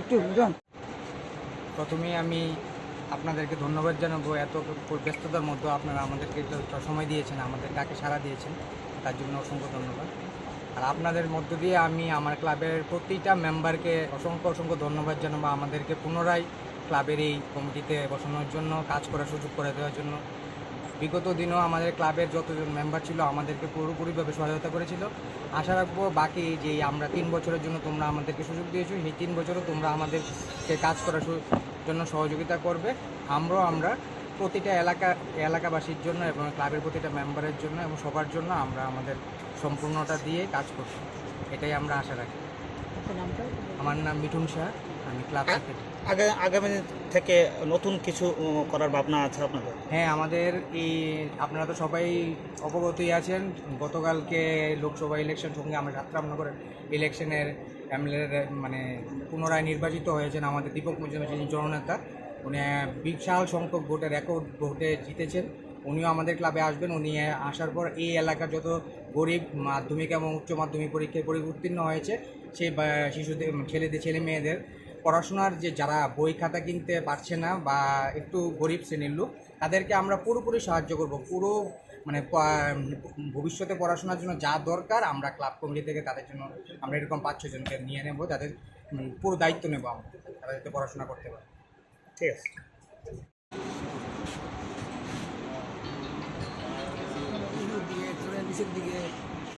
একটু বুঝুন। প্রথমে আমি আপনাদেরকে ধন্যবাদ জানাব, এত ব্যস্ততার মধ্যে আপনারা আমাদেরকে সময় দিয়েছেন, আমাদের ডাকে সাড়া দিয়েছেন, তার জন্য অসংখ্য ধন্যবাদ। আর আপনাদের মধ্য দিয়ে আমি আমার ক্লাবের প্রতিটা মেম্বারকে অসংখ্য অসংখ্য ধন্যবাদ জানাব, আমাদেরকে পুনরায় ক্লাবের এই কমিটিতে বসানোর জন্য, কাজ করার সুযোগ করে দেওয়ার জন্য। বিগত দিনেও আমাদের ক্লাবের যতজন মেম্বার ছিল, আমাদেরকে পুরোপুরিভাবে সহায়তা করেছিল। আশা রাখব বাকি যে আমরা তিন বছরের জন্য তোমরা আমাদেরকে সুযোগ দিয়েছ এই তিন বছরও তোমরা আমাদেরকে কাজ করার জন্য সহযোগিতা করবে। আমরাও আমরা প্রতিটা এলাকা, এলাকাবাসীর জন্য এবং ক্লাবের প্রতিটা মেম্বারের জন্য এবং সবার জন্য আমরা আমাদের সম্পূর্ণটা দিয়ে কাজ করছি। এটাই আমরা আশা রাখি। নামটা আমার নাম মিঠুন শাহ আমি ক্লাব সেক্রেটারি আগে আগামী থেকে নতুন কিছু করার ভাবনা আছে আপনাদের? হ্যাঁ আমাদের এই আপনারা তো সবাই অবগতই আছেন গতকালকে লোকসভা ইলেকশন সঙ্গে আমরা রামনগরের ইলেকশনের এমএলএর মানে পুনরায় নির্বাচিত হয়েছেন আমাদের দীপক মুজুমদার জননেতা উনি বিশাল সংখ্যক ভোটে রেকর্ড ভোটে জিতেছেন। উনিও আমাদের ক্লাবে আসবেন। উনি আসার পর এই এলাকার যত গরিব মাধ্যমিক এবং উচ্চ মাধ্যমিক পরীক্ষায় পরি উত্তীর্ণ হয়েছে, সেই শিশুদের, ছেলেদের, ছেলে মেয়েদের পড়াশোনার যে যারা বই খাতা কিনতে পারছে না বা একটু গরিব শ্রেণির লোক, তাদেরকে আমরা পুরোপুরি সাহায্য করব। পুরো মানে ভবিষ্যতে পড়াশোনার জন্য যা দরকার আমরা ক্লাব কমিটি থেকে তাদের জন্য আমরা এরকম পাঁচ ছজনকে নিয়ে নেব। তাদের পুরো দায়িত্ব নেব আমরা তারা যাতে পড়াশোনা করতে পারে ঠিক আছে। দিকে নিচের দিকে